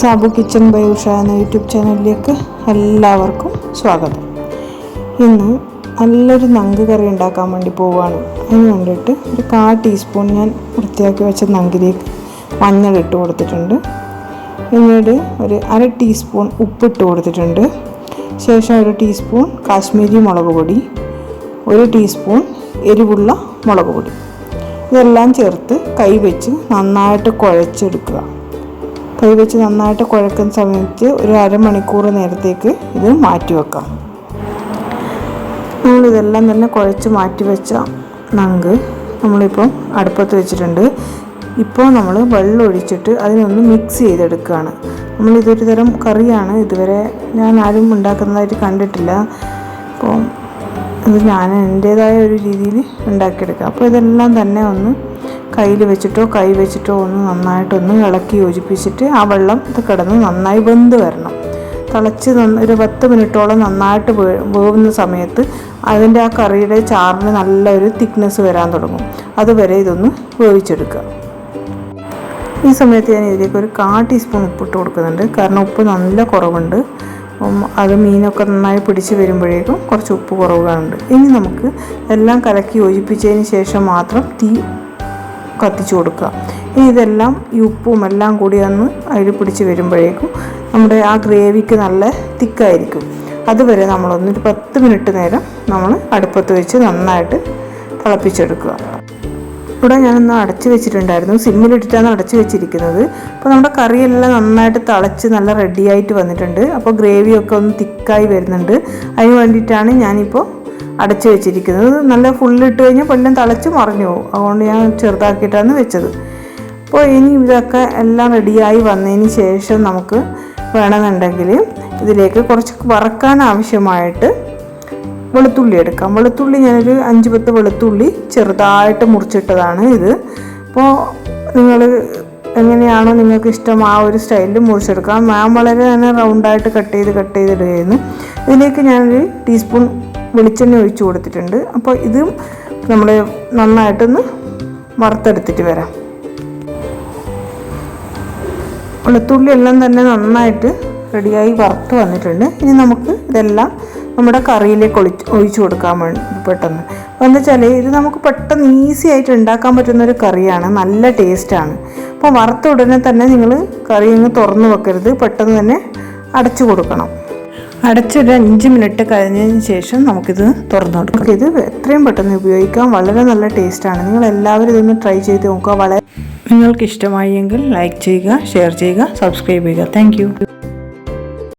Sabu kitchen by Usha എന്ന YouTube ചാനലിലേക്ക് എല്ലാവർക്കും സ്വാഗതം. ഇന്ന് നല്ലൊരു നങ്ക് കറി ഉണ്ടാക്കാൻ വേണ്ടി പോവുകയാണ് അതിന് വേണ്ടിയിട്ട് ഒരു കാ ടീസ്പൂൺ ഞാൻ വൃത്തിയാക്കി വെച്ച നങ്കിലേക്ക് മഞ്ഞൾ ഇട്ട് കൊടുത്തിട്ടുണ്ട്. പിന്നീട് ഒരു അര ടീസ്പൂൺ ഉപ്പിട്ട് കൊടുത്തിട്ടുണ്ട്. ശേഷം ഒരു ടീസ്പൂൺ കാശ്മീരി മുളക് പൊടി ഒരു ടീസ്പൂൺ എരിവുള്ള മുളക് പൊടി. ഇതെല്ലാം ചേർത്ത് കൈ വെച്ച് നന്നായിട്ട് കുഴച്ചെടുക്കുക. കൈ വെച്ച് നന്നായിട്ട് കുഴക്കുന്ന സമയത്ത് ഒരു അരമണിക്കൂർ നേരത്തേക്ക് ഇത് മാറ്റി വെക്കാം. നമ്മളിതെല്ലാം തന്നെ കുഴച്ച് മാറ്റി വെച്ച നങ്ക് നമ്മളിപ്പോൾ അടുപ്പത്ത് വെച്ചിട്ടുണ്ട്. ഇപ്പോൾ നമ്മൾ വെള്ളം ഒഴിച്ചിട്ട് അതിനൊന്ന് മിക്സ് ചെയ്തെടുക്കുകയാണ്. നമ്മളിതൊരു തരം കറിയാണ്. ഇതുവരെ ഞാൻ ആരും ഉണ്ടാക്കുന്നതായിട്ട് കണ്ടിട്ടില്ല. അപ്പോൾ ഇത് ഞാൻ എന്റേതായ ഒരു രീതിയിൽ ഉണ്ടാക്കിയെടുക്കുക അപ്പോൾ ഇതെല്ലാം തന്നെ ഒന്ന് കയ്യിൽ വെച്ചിട്ടോ കൈ വെച്ചിട്ടോ ഒന്ന് നന്നായിട്ടൊന്ന് ഇളക്കി യോജിപ്പിച്ചിട്ട് ആ വെള്ളം കിടന്ന് നന്നായി വെന്ത് വരണം. തിളച്ച് ഒരു പത്ത് മിനിറ്റോളം നന്നായിട്ട് വേവുന്ന സമയത്ത് അതിന്റെ ആ കറിയുടെ ചാറിന് നല്ലൊരു തിക്നെസ് വരാൻ തുടങ്ങും. അതുവരെ ഇതൊന്ന് വേവിച്ചെടുക്കുക. ഈ സമയത്ത് ഞാൻ ഇതിലേക്ക് ഒരു കാ ടീസ്പൂൺ ഉപ്പിട്ട് കൊടുക്കുന്നുണ്ട്. കാരണം ഉപ്പ് നല്ല കുറവുണ്ട്. അത് മീനൊക്കെ നന്നായി പിടിച്ച് വരുമ്പോഴേക്കും കുറച്ച് ഉപ്പ് കുറവുകളുണ്ട്. ഇനി നമുക്ക് എല്ലാം കലക്കി യോജിപ്പിച്ചതിന് ശേഷം മാത്രം തീ കത്തിച്ചു കൊടുക്കുക. ഇനി ഇതെല്ലാം ഈ ഉപ്പും എല്ലാം കൂടി ഒന്ന് അതിൽ പിടിച്ച് വരുമ്പോഴേക്കും നമ്മുടെ ആ ഗ്രേവിക്ക് നല്ല തിക്കായിരിക്കും. അതുവരെ നമ്മളൊന്നൊരു പത്ത് മിനിറ്റ് നേരം നമ്മൾ അടുപ്പത്ത് വെച്ച് നന്നായിട്ട് തിളപ്പിച്ചെടുക്കുക. ഇവിടെ ഞാനൊന്ന് അടച്ചു വെച്ചിട്ടുണ്ടായിരുന്നു. സിമ്മിലിട്ടിട്ടാണ് അടച്ചു വെച്ചിരിക്കുന്നത്. അപ്പോൾ നമ്മുടെ കറിയെല്ലാം നന്നായിട്ട് തിളച്ച് നല്ല റെഡിയായിട്ട് വന്നിട്ടുണ്ട്. അപ്പോൾ ഗ്രേവിയൊക്കെ ഒന്ന് തിക്കായി വരുന്നുണ്ട്. അതിന് വേണ്ടിയിട്ടാണ് ഞാനിപ്പോൾ അടച്ചു വെച്ചിരിക്കുന്നത്. നല്ല ഫുള്ളിട്ട് കഴിഞ്ഞാൽ കൊല്ലം തിളച്ച് മറിഞ്ഞു പോകും. അതുകൊണ്ട് ഞാൻ ചെറുതാക്കിയിട്ടാണ് വെച്ചത്. അപ്പോൾ ഇനി ഇതൊക്കെ എല്ലാം റെഡിയായി വന്നതിന് ശേഷം നമുക്ക് വേണമെന്നുണ്ടെങ്കിൽ ഇതിലേക്ക് കുറച്ച് വറക്കാൻ ആവശ്യമായിട്ട് വെളുത്തുള്ളി എടുക്കാം. വെളുത്തുള്ളി ഞാനൊരു അഞ്ച് പത്ത് വെളുത്തുള്ളി ചെറുതായിട്ട് മുറിച്ചിട്ടതാണ് ഇത്. അപ്പോൾ നിങ്ങൾ എങ്ങനെയാണോ നിങ്ങൾക്ക് ഇഷ്ടം ആ ഒരു സ്റ്റൈലിൽ മുറിച്ചെടുക്കാം. ഞാൻ വളരെ തന്നെ റൗണ്ടായിട്ട് കട്ട് ചെയ്ത് കട്ട് ചെയ്തിടുകയായിരുന്നു ഇതിലേക്ക് ഞാനൊരു ടീസ്പൂൺ വെളിച്ചെണ്ണ ഒഴിച്ചു കൊടുത്തിട്ടുണ്ട്. അപ്പോൾ ഇതും നമ്മൾ നന്നായിട്ടൊന്ന് വറുത്തെടുത്തിട്ട് വരാം. വെളുത്തുള്ളി എല്ലാം തന്നെ നന്നായിട്ട് റെഡിയായി വറുത്ത് വന്നിട്ടുണ്ട്. ഇനി നമുക്ക് ഇതെല്ലാം നമ്മുടെ കറിയിലേക്ക് ഒളിച്ച് ഒഴിച്ചു കൊടുക്കാൻ വേണ്ടി പെട്ടെന്ന്. അപ്പോൾ എന്താ വെച്ചാൽ ഇത് നമുക്ക് പെട്ടെന്ന് ഈസി ആയിട്ട് ഉണ്ടാക്കാൻ പറ്റുന്ന ഒരു കറിയാണ്. നല്ല ടേസ്റ്റാണ് അപ്പോൾ വറുത്ത ഉടനെ തന്നെ നിങ്ങൾ കറി അങ്ങ് തുറന്നു വെക്കരുത്. പെട്ടെന്ന് തന്നെ അടച്ചു കൊടുക്കണം. അടച്ചൊരു അഞ്ച് മിനിറ്റ് കഴിഞ്ഞതിന് ശേഷം നമുക്കിത് തുറന്നു കൊടുക്കാം ഇത് എത്രയും പെട്ടെന്ന് ഉപയോഗിക്കാം. വളരെ നല്ല ടേസ്റ്റാണ് നിങ്ങൾ എല്ലാവരും ഇതൊന്ന് ട്രൈ ചെയ്ത് നോക്കുക. വളരെ നിങ്ങൾക്ക് ഇഷ്ടമായെങ്കിൽ ലൈക്ക് ചെയ്യുക ഷെയർ ചെയ്യുക സബ്സ്ക്രൈബ് ചെയ്യുക. താങ്ക്